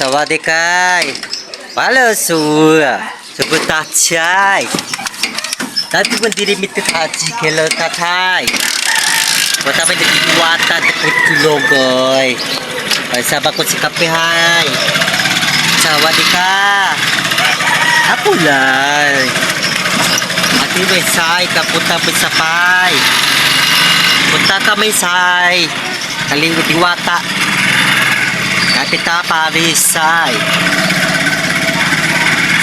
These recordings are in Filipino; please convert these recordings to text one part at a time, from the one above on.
สวัสดีครับมาแล้วสู่สุภาพชาย Dati pun diri mit haji kelo tatay. Wata pa di wata di kutulogoy. Ay saba ko si kapihay. Sawadi ka. Apulay. Ati may say kapunta pa sa pay. Punta ka may say. Kalingot di wata. Ati ta parisay.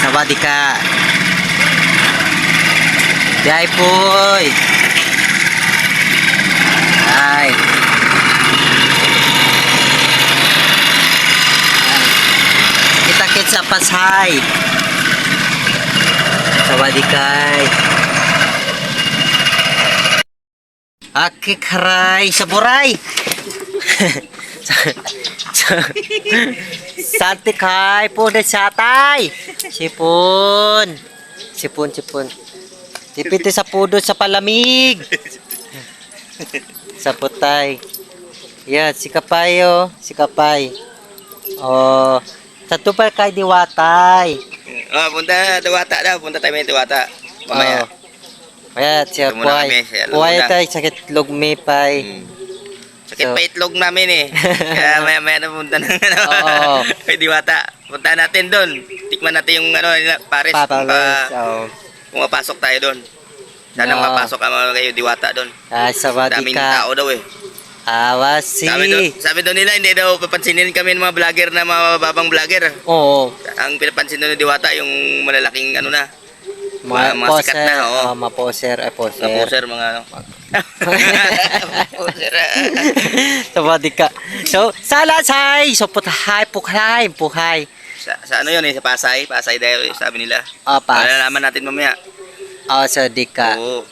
Sawadi ka. Yay boy. Ay. Kita kit sa pasay. Sawadikay. Aki karay sa buray. Sante kay po na satay. Sipon. Sipon, sipon. Tipiti sa pudo sa palamig. sa putay. Yan, si Kapayo. Si Kapay. Oh. Sa tupal kay diwatay. Oh, punta Diwata daw. Punta tayo may Diwata. Mamaya. Oh. Kaya siya puhay. Puhay tayo sakit lugmi pay. Hmm. Sakit So- pa itlog namin eh. Kaya maya maya na punta ng ano. Oo. Kay Diwata. Punta natin doon. Tikman natin yung ano, Paris. Papalos. Pa, Oh. kung mapasok tayo doon. Sana Oo. mapasok ka mga kayo Diwata doon. Ah, sawadi Daming ka. tao daw eh. Awasi. Sabi doon, sabi doon nila, hindi daw papansinin kami ng mga vlogger na mga mababang vlogger. Oo. Ang pinapansin doon ni Diwata, yung malalaking ano na, Mga, Mga- mga poser. sikat na, oo. Oh, mga poser. Eh, poser. mga poser, mga ano. poser. Sawadi ka. So, salasay. So, puthay, pukhay, pukhay. sa, sa ano yun eh, sa Pasay, Pasay dahil sabi nila. Oh, pas. Malalaman natin mamaya. Oh, sawadi ka. Oo.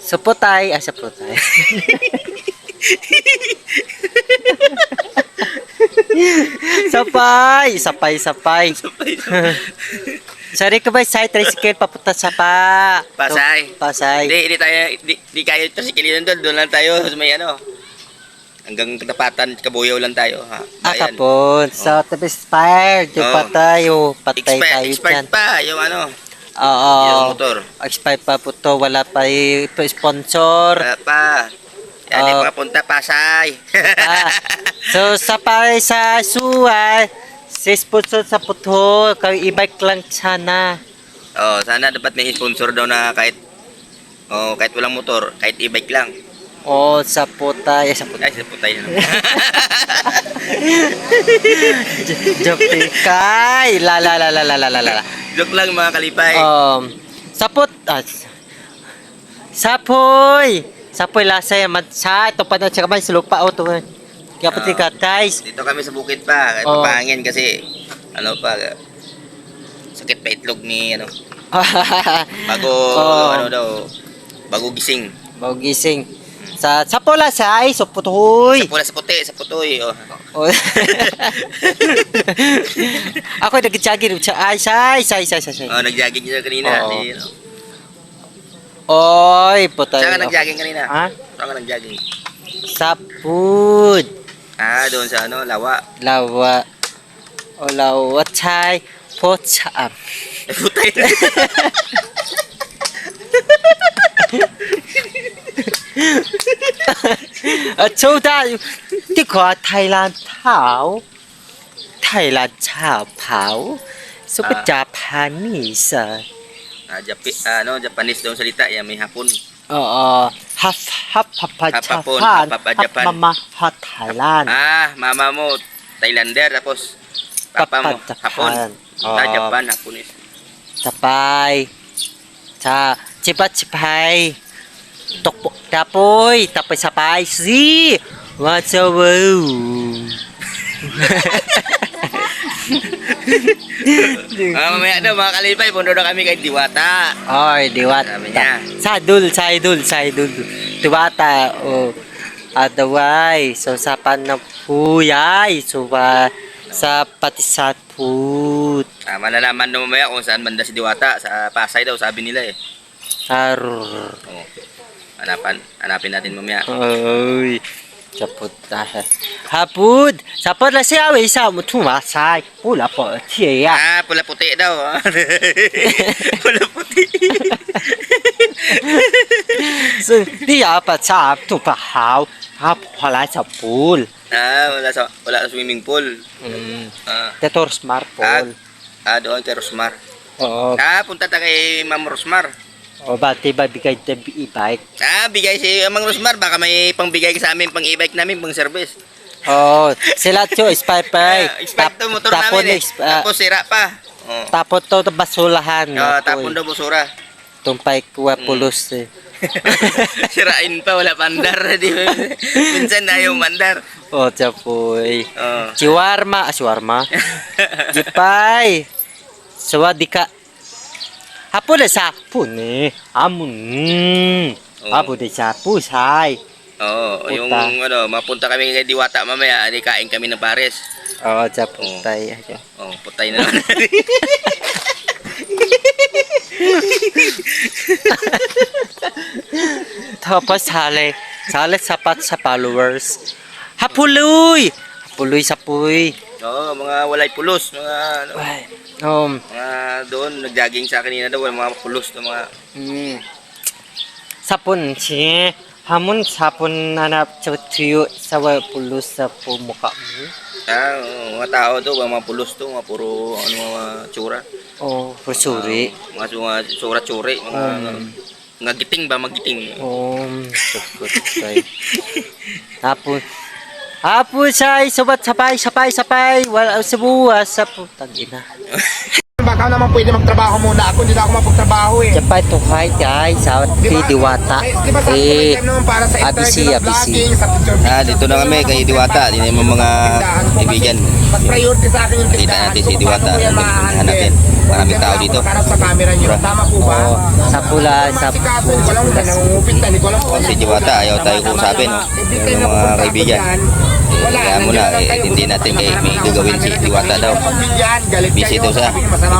So, putay. Ah, sa putay. sapay. Sapay, sapay. Sorry ka ba sa tricycle papunta sa pa? Pasay. Pasay. Hindi, hindi tayo, hindi, hindi kayo si Kilinan doon, doon lang tayo sa may ano. Hanggang katapatan, kabuyaw lang tayo. Ha? Ah, kapon. So, to be expired. Yung Oo. patay. Yung patay Expert, tayo expert dyan. pa, yung ano, Oo. yung motor. Expired pa po to. Wala pa yung sponsor. Wala pa. Yan, Oo. yung mga punta, Pasay. Ah, so, sa pa sa suwa, sponsor sa puto, kayo i-bike lang sana. oh, sana dapat may sponsor daw na kahit Oh, kahit walang motor, kahit e-bike lang. O, sa puta. Eh, sa puta. Ay, sa putay na. Joke kay. La la la la la la la la. Joke lang mga kalipay. Um, sapot. Ah, sapoy. Sapoy lasay man sa ito pa na siya kamay sa lupa o to. Kaya pati ka guys. Dito kami sa bukid pa, kahit Oo. mapahangin kasi ano pa sakit pa itlog ni ano bago Oo. ano daw bago gising. Bago gising. Sa sapo lasay so putoy. Sa pula sa puti, sa putoy. Oh. Oh. Ako nag-jogging sa ay say say say say. say. Oh, nag-jogging siya kanina. Oo. Si, ano. Oy, putay. Saan ka nag-jogging kanina? Ha? Saan ka nag-jogging? Sapud. Ah, doon sa ano, lawa. Lawa. O lawa chay. Pocham. Eh, putay. At so that, di ko Thailand tao. Thailand chao pao. So ko Ah. Japanese. ah. ah, Japi, ah, ano, Japanese daw ang salita. Yan, may hapon. เอ่อฮัฟฮับพับพัชฮับปะปนฮับปะปะฮับ Japan มามาฮับไทยแลนด์ Ah, mama mo Thailander tapos papa mo Papa, Hapon. Japan. Oh. Ah, Japan, Haponis. สบายชาจิบัดจิบไปตกปกตาปุยตะไปสบายสิว่าจะเวู Ah, mamaya daw, mga kalipay, puno na kami kay Diwata. Oy, diwata. Sabi niya. Sadul, saidul, saidul. Diwata. Oh. Adaway. So, sa panapuyay. So, ba, sa patisat put. Ah, malalaman daw mamaya kung saan banda si Diwata. Sa Pasay daw, sabi nila eh. Ar. Oh. Hanapan, hanapin natin mamaya. Oy. 这不 Hapud, sa pala siya awi sa mo tumasay. Pula po tiya. Eh, ah, pula puti daw. pula puti. so, diya pa sa tu pa haw. Ha pala sa pool. Ah, wala sa wala sa swimming pool. Mm. Ah. Tetor smart pool. Ah, ah doon kay Rosmar. Oo. Ah, punta ta kay Ma'am Rosmar. Oh, o bati ba bigay tayo e-bike? Ah, bigay si Mang Rosmar. Baka may pangbigay sa amin pang e-bike namin, pang service. 哦，sila to spy pay. Expect to motor tapon namin eh. Tapos sira pa. Oh. tapon to to basulahan. Ah, tapon daw busura. Tumpay kuha pulos eh. Sirain pa, wala pandar. Di ba? Minsan na yung mandar. Oh, chapoy. Oh. Chiwarma, ah, chiwarma. Jipay. Sawadika. Hapon na sapon eh. Amun. Oo. Hapon na sapon, say. Oo, Puta. yung ano, mapunta kami kay Diwata mamaya, di kain kami ng pares. Oh, chaputay. Oh, putay na naman. Tapos sale. Sale sapat sa followers. Hapuloy! Hapuloy sapuy. Oo, mga walay pulos, mga ano, Ay, um, mga doon nagjogging sa kanina daw, mga pulos na mga mm. Sapon si Hamun sapon nanap sa tuyo sa wa pulos sa pumuka mo. ah, oo, mga tao to, mga pulos to, mga puro ano mga tsura. Oh, pusuri. Ah, mga, mga tsura-tsuri, mga Um, mga giting ba, magiting. um, tukot tay. Hapon. Hapon say, subat sapay, sapay, sapay. Wala sa buwas sa putang ina. Baka naman pwede magtrabaho muna ako, hindi na ako mapagtrabaho eh. Sapay to hay ay sa Di kay ba? Diwata. Di ba sabi ko may Eh, naman para sa sa picture Ah, dito na kami kay Diwata, din yung mga kaibigan. Mas priority sa akin yung tindahan natin si kung Diwata, ma-handle. natin. Maraming tao dito. sa camera nyo, tama po ba? Oh, sa pula, sa lang Oh, si Diwata, ayaw tayo kusapin. Yung mga kaibigan. Eh, kaya mo na, eh, hindi natin kay may gagawin si Diwata daw. Busy daw may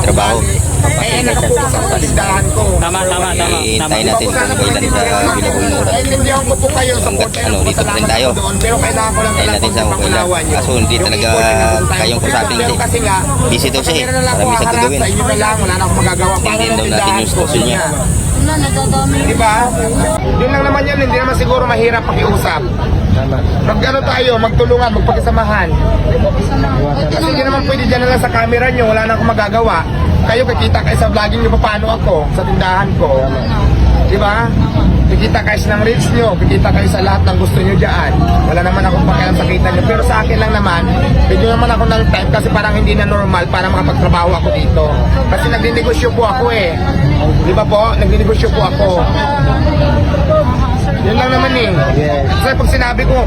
trabaho. Eh, nakapokus ako sa tindahan ko. Tama, tama, tama. Iintay natin kung kailan sa binabulnuran. Naiintindihan ko po kayo, Hanggat ano, dito pa rin tayo. pero kailangan ko lang Hintayin natin kung kailan. Kaso hindi talaga kayang kusapin kasi. Busy daw siya eh. Marami gagawin. Sa wala magagawa. Tingnan daw natin yung sitwasyon niya. Wala, nagdadami. Di ba? Yun lang naman yun, hindi naman siguro mahirap pakiusap. Mag ano tayo, magtulungan, magpakisamahan. Kasi hindi naman pwede dyan na lang sa camera nyo, wala na akong magagawa. Kayo kikita kayo sa vlogging nyo, paano ako, sa tindahan ko. Di ba? Kikita kayo ng reels nyo, kikita kayo sa lahat ng gusto nyo dyan. Wala naman akong pakialam sa kita nyo. Pero sa akin lang naman, bigyan naman ako ng time kasi parang hindi na normal para makapagtrabaho ako dito. Kasi nagdinegosyo po ako eh. Di ba po? Nagdinegosyo po ako. Yun lang naman eh. Kasi pag sinabi ko,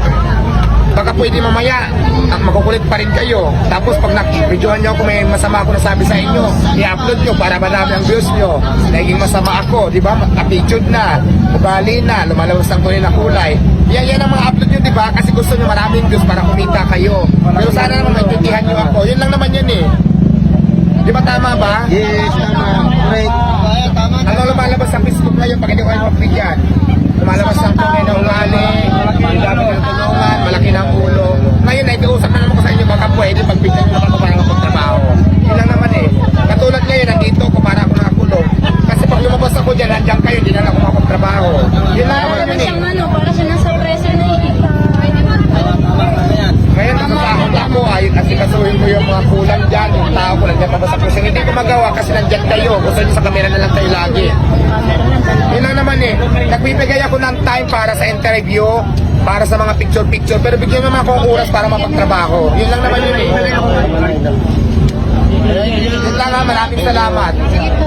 baka pwede mamaya, at makukulit pa rin kayo. Tapos pag nak-videohan nyo ako, may masama ako nasabi sa inyo, i-upload nyo para madami ang views nyo. Naging masama ako, di ba? Attitude na, ugali na, lumalabas ang kulay na kulay. Yan, yan ang mga upload nyo, di ba? Kasi gusto nyo maraming views para kumita kayo. Pero sana naman maintindihan nyo ako. Yun lang naman yun eh. Di ba tama ba? Yes, tama. Correct. Ano lumalabas sa Facebook ngayon pag hindi ko kayo mapigyan? Lumalabas ang tunay na ugali, hindi dapat ng tulungan, malaki ng ulo. Ngayon, nakikiusap na naman ko sa inyo, baka pwede pagbigyan para magpagtrabaho. Yun lang naman eh. Katulad ngayon, nandito ako para ako nakakulong. Kasi pag lumabas ako dyan, nandiyan kayo, hindi na ako makapagtrabaho. Yun lang naman eh. siyang ano, para siya nasa preso na eh. Ngayon, nasasahod ako, ay asikasuhin ko yung mga kulang dyan, yung tao ko nandiyan pa ba sa puso. Hindi ko magawa kasi nandiyan kayo. Gusto nyo sa kamera na lang tayo lagi. Yun lang naman eh. Nagbibigay ako ng time para sa interview, para sa mga picture-picture. Pero bigyan naman ako ng oras para mapagtrabaho. Yun lang naman yun. Eh. Yun lang, ah, maraming salamat. Sige po.